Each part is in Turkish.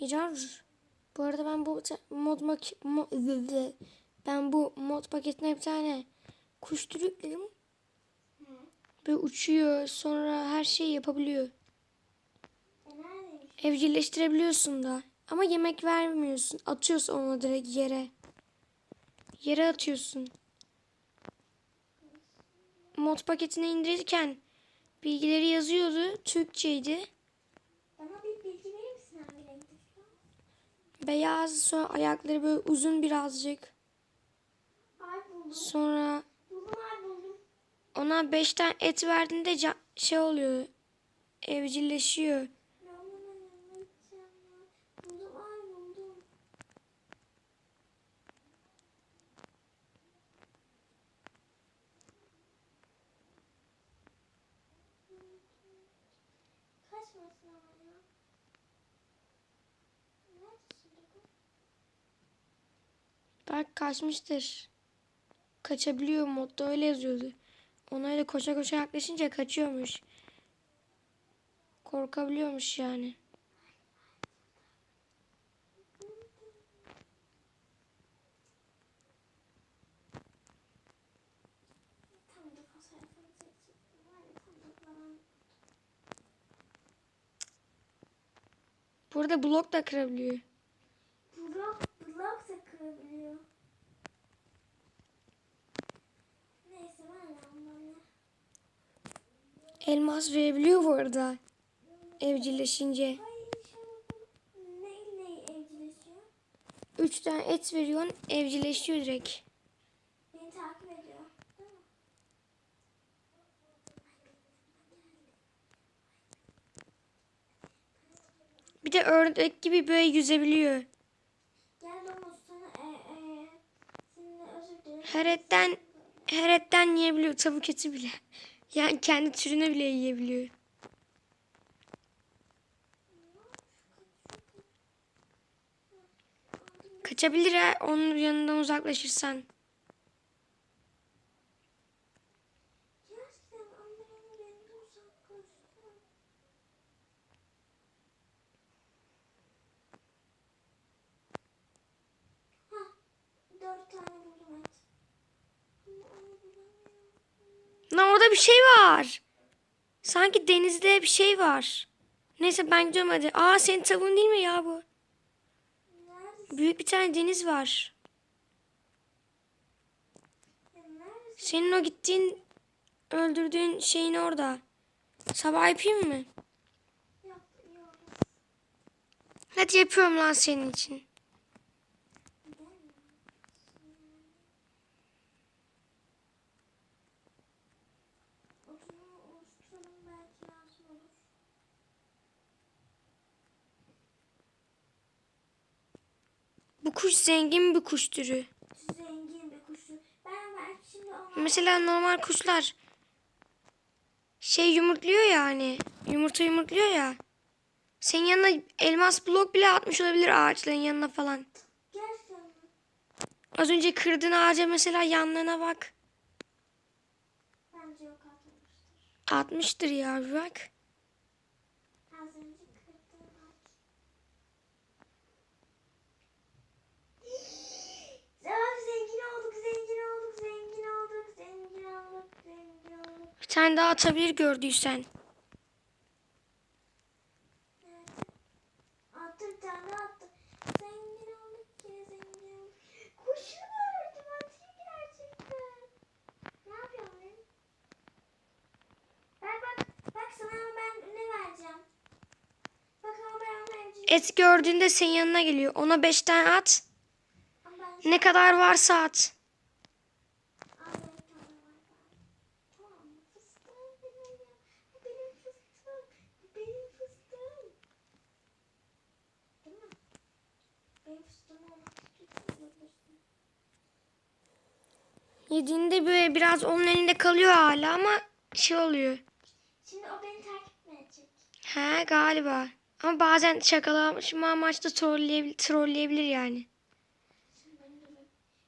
Hicar. Bu arada ben bu mod mak mo- ben bu mod paketine bir tane kuş türü yükledim. Böyle uçuyor sonra her şeyi yapabiliyor. Evcilleştirebiliyorsun da. Ama yemek vermiyorsun. Atıyorsun onu direkt yere. Yere atıyorsun. Mod paketini indirirken bilgileri yazıyordu. Türkçeydi. Bana bir bilgi verir misin hangi renkte şu an? Beyaz sonra ayakları böyle uzun birazcık. Sonra ona beş tane et verdiğinde şey oluyor. Evcilleşiyor. Kaçmasın ama ya. Nerede şimdi bu? Belki kaçmıştır. Kaçabiliyor modda öyle yazıyordu. Ona öyle koşa koşa yaklaşınca kaçıyormuş. Korkabiliyormuş yani. Burada blok da kırabiliyor. Blok, blok da kırabiliyor. Neyse ben de ondan ya. Elmas verebiliyor bu arada. Evcilleşince. Ay inşallah bu ne ne evcilleşiyor? Üç tane et veriyorsun evcilleşiyor direkt. Beni takip ediyor. Bir de ördek gibi böyle yüzebiliyor. E, e. Her etten her etten yiyebiliyor tavuk eti bile. Yani kendi türüne bile yiyebiliyor. Kaçabilir ha onun yanından uzaklaşırsan. Gerçekten onların rengi uzaklaştı. Hah, dört tane buldum et. Ama onu bulamıyorum. Lan orada bir şey var. Sanki denizde bir şey var. Neyse ben gidiyorum hadi. Aa senin tavuğun değil mi ya bu? Büyük bir tane deniz var. Senin o gittiğin öldürdüğün şeyin orada. Sabah yapayım mı? Hadi yapıyorum lan senin için. Oturumu oluşturalım belki lazım olur. Bu kuş zengin bir kuş türü. Zengin bir kuşu. Ben belki şimdi ona... Mesela normal kuşlar şey yumurtluyor ya hani. Yumurta yumurtluyor ya. Senin yanına elmas blok bile atmış olabilir ağaçların yanına falan. Gerçekten? Az önce kırdığın ağaca mesela yanlarına bak. Bence yok atmamıştır. Atmıştır ya bak. Az önce kırdığım ağaç. Aa, zengin olduk, zengin olduk, zengin olduk, zengin olduk, zengin tane daha atabilir gördüysen. Nerede? Attı bir tane daha attı. Zengin olduk, yine zengin olduk. Kuşu gördüm, atıyor gerçekten. Ne yapıyorsun lan? Bak bak, bak sana ama ben ne vereceğim. Bak ama ben ona evcil... Et gördüğünde senin yanına geliyor. Ona beş tane at. Ne kadar varsa at. Az onun elinde kalıyor hala ama şey oluyor. Şimdi o beni takip edecek? He galiba. Ama bazen şakalama amaçlı trolleyebilir, trolleyebilir yani.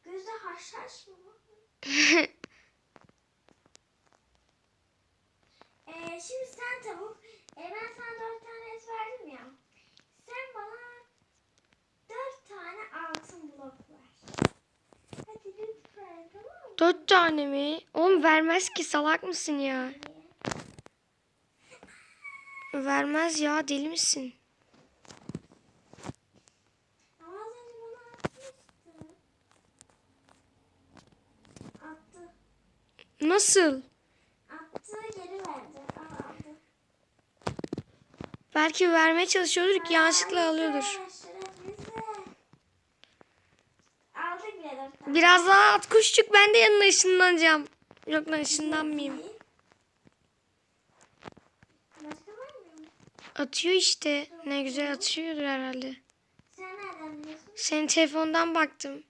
Gözde haşhaş mı? ee, şimdi sen tavuk. Ee, ben sana dört tane et verdim ya. Sen bana dört tane altın blok ver. Hadi lütfen mi? Oğlum vermez ki salak mısın ya? Vermez ya deli misin? Nasıl? Attı geri verdi. Belki vermeye çalışıyordur ki yanlışlıkla alıyordur. Şeref bizde. Aldık bile dört tane. Biraz daha at kuşçuk ben de yanına ışınlanacağım. Yok lan ışınlanmayayım. Atıyor işte. Ne güzel atıyordur herhalde. Senin telefondan baktım. 20,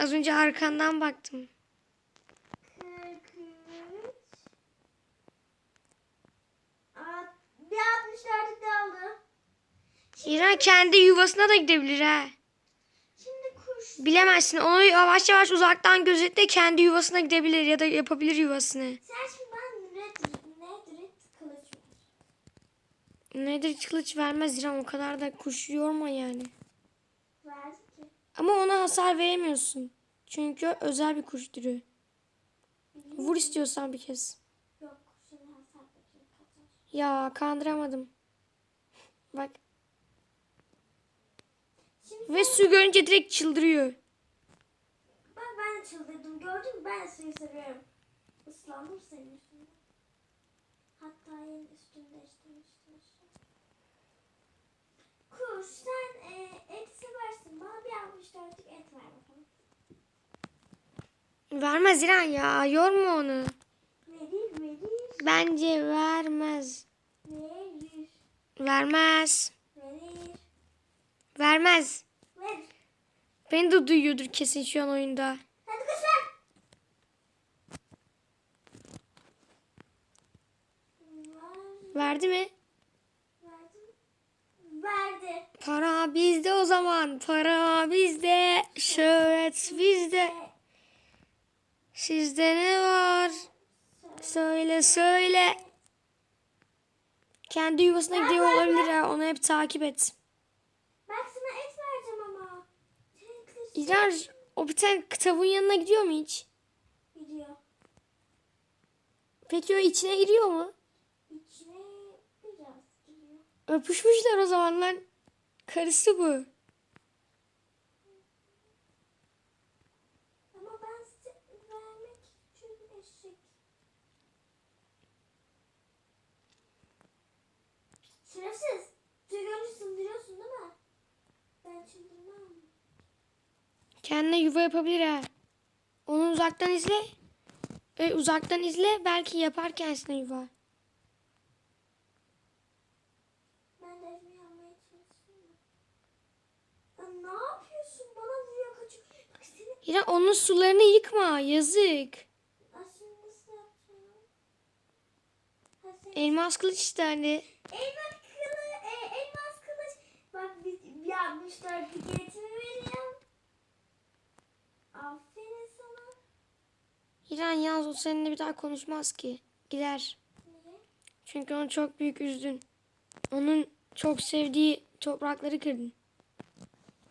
Az önce arkandan baktım. 43. Aa, bir 64 de aldı. İran kendi yuvasına da gidebilir ha. Bilemezsin. Onu yavaş yavaş uzaktan gözetle kendi yuvasına gidebilir ya da yapabilir yuvasını. Sen şimdi bana red kılıç ver. Nedir kılıç vermez İran o kadar da kuş yorma yani. Ki. Ama ona hasar veremiyorsun. Çünkü özel bir kuş türü. Vur istiyorsan bir kez. Yok. Ya kandıramadım. Bak. Şimdi Ve su görünce direkt çıldırıyor. bak ben çıldırdım. Gördün mü ben suyu seviyorum. Islandım senin üstünde. Hatta yeni üstünü değiştirmiştim. işte. Kuş sen e, et seversin. Bana bir 64'lük et ver bakalım. Vermez İran ya. Yorma onu. Verir verir. Bence vermez. Verir. Vermez. Vermez. Verir. Beni de duyuyordur kesin şu an oyunda. Hadi ver. Ver. Verdi mi? Verdi. Verdi. Para bizde o zaman. Para bizde. Şöhret bizde. Sizde ne var? Söyle söyle. Kendi yuvasına gidiyor olabilir ha. Onu hep takip et. Bak sana et vereceğim ama. İran o bir tane tavuğun yanına gidiyor mu hiç? gidiyor. Peki o içine giriyor mu? İçine biraz giriyor. Öpüşmüşler o zamanlar. Karısı bu. Ama ben size vermek için eşek. Şerefsiz. Tüy görünce sındırıyorsun değil mi? Ben çıldırmam. Kendine yuva yapabilir ha. Onu uzaktan izle. E, uzaktan izle. Belki yapar kendisine yuva. Ben de evimi yapmaya çalışıyorum. Ya ne yapıyorsun? Bana vuruyor kaçıyor. Seni İran onun sularını yıkma. Yazık. Elmas kılıç işte hani. Elmas kılı, e, elmas kılıç. Bak bir, bir 64 tiketimi vereyim. Aferin sana. İran yalnız o seninle bir daha konuşmaz ki. Gider. Çünkü onu çok büyük üzdün. Onun çok sevdiği toprakları kırdın.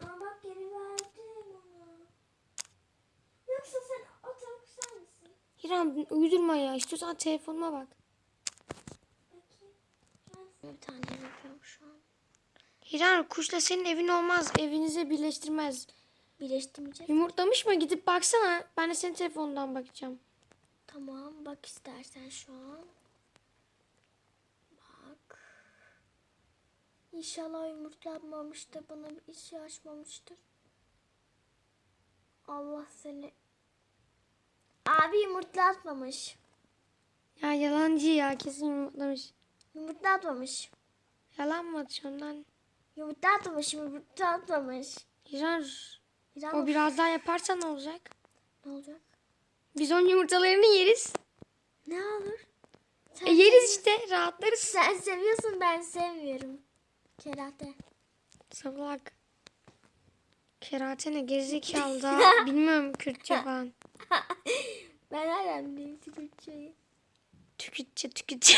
Ama bak geri verdim ona. Yoksa sen o tavuk sen misin? İran uydurma ya. İstiyorsan telefonuma bak. Bakayım. Bir tane yapıyorum şu an. İran kuşla senin evin olmaz. Evinizi birleştirmez. Birleştirmeyeceğiz. Yumurtlamış mı? Gidip baksana. Ben de senin telefonundan bakacağım. Tamam bak istersen şu an. Bak. İnşallah yumurtlanmamıştır. Bana bir iş açmamıştır. Allah seni. Abi yumurtlatmamış. Ya yalancı ya. Kesin yumurtlamış. Yumurtlatmamış. Yalan mı atıyorsun lan? Yumurtlatmamış. Yumurtlatmamış. İran İran o biraz daha yaparsa ne olacak? Ne olacak? Biz onun yumurtalarını yeriz. Ne olur? Sen, E yeriz işte. Rahatlarız. sen seviyorsun ben sevmiyorum. Kerate. Salak. Kerate ne gerizekalı da bilmiyorum Kürtçe falan. Ben nereden bileyim Türkçeyi? Tükütçe tükütçe.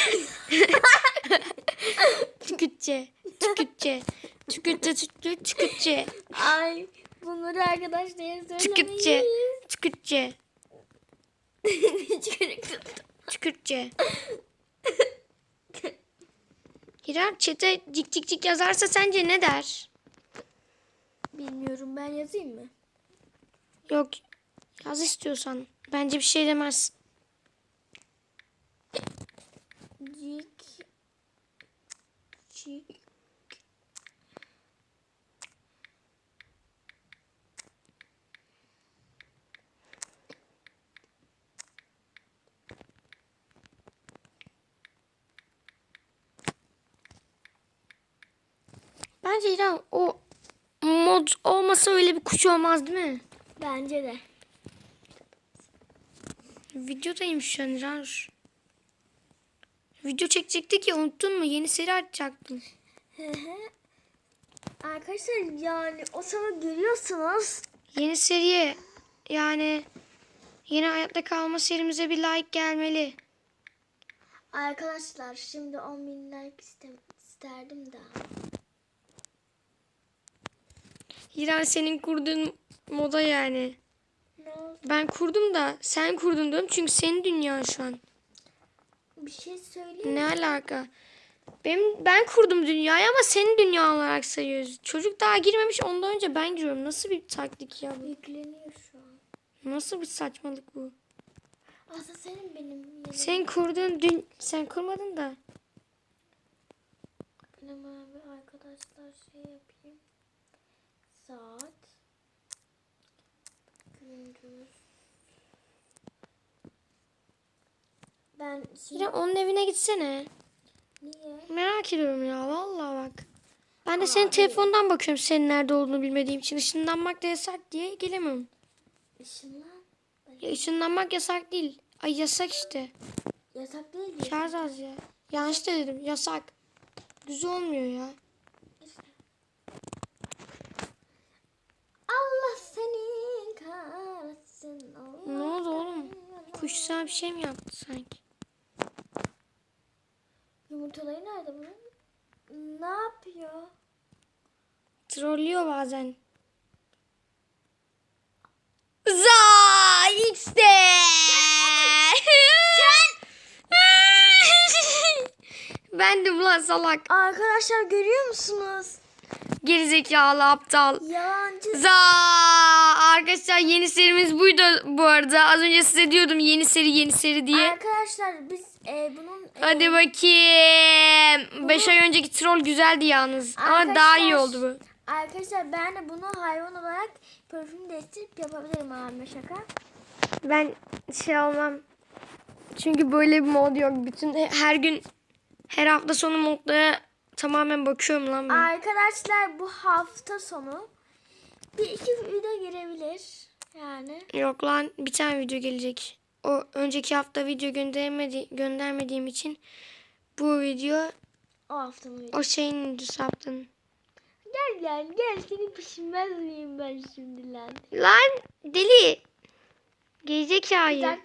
tükütçe. Tükütçe. Tükütçe tükütçe tükütçe. Ay bunları arkadaşlara Tükütçe. söylemeyiz. Tükütçe. Çıkarık Tükürtçe. Hira çete cik cik cik yazarsa sence ne der? Bilmiyorum ben yazayım mı? Yok yaz istiyorsan. Bence bir şey demez. Cik. Cik. Bence İrem o mod olmasa öyle bir kuş olmaz değil mi? Bence de. Videodayım şu an İrem. Video çekecektik ya unuttun mu? Yeni seri hı. Arkadaşlar yani o sana görüyorsunuz. Yeni seriye yani yeni hayatta kalma serimize bir like gelmeli. Arkadaşlar şimdi 10 bin like isterdim de. İrem senin kurduğun moda yani. Ne oldu? Ben kurdum da sen kurdun diyorum çünkü senin dünyan şu an. Bir şey söyleyeyim. Ne alaka? Benim, ben kurdum dünyayı ama senin dünya olarak sayıyoruz. Çocuk daha girmemiş ondan önce ben giriyorum. Nasıl bir taktik ya bu? Yükleniyor şu an. Nasıl bir saçmalık bu? Aslında senin benim yerim. Sen kurdun dün sen kurmadın da. Benim abi arkadaşlar şey yapayım. Saat. Gündüz. Ben şimdi İrem onun evine gitsene. niye? Merak ediyorum ya vallahi bak. Ben de senin telefondan bakıyorum senin nerede olduğunu bilmediğim için. Işınlanmak da yasak diye gelemiyorum. Işınlan. Ya ışınlanmak yasak değil. Ay yasak işte. Yasak değil mi? Şarj az ya. Yanlış da dedim. Yasak. Düz olmuyor ya. Allah seni kahretsin. Allah Ne oldu oğlum? Kuş sana bir şey mi yaptı sanki? Yumurtaları nerede bunun? Ne yapıyor? Trollüyor bazen. Za işte. Bendim lan salak. Arkadaşlar görüyor musunuz? Gerizekalı aptal. Yalancı. Za arkadaşlar yeni serimiz buydu bu arada. Az önce size diyordum yeni seri yeni seri diye. Arkadaşlar biz e, bunun e, Hadi bakayım. 5 ay önceki troll güzeldi yalnız. Ama daha iyi oldu bu. Arkadaşlar ben de bunu hayvan olarak parfüm değiştirip yapabilirim abime şaka. Ben şey olmam. Çünkü böyle bir mod yok. Bütün her gün her hafta sonu modlara tamamen bakıyorum lan ben. Arkadaşlar bu hafta sonu bir iki video gelebilir. Yani. Yok lan bir tane video gelecek. O önceki hafta video göndermedi göndermediğim için bu video O haftanın videosu. o şeyin videosu haftanın. Gel gel gel seni pişirmez miyim ben şimdi lan? Lan deli. Gerizekalı. Güzel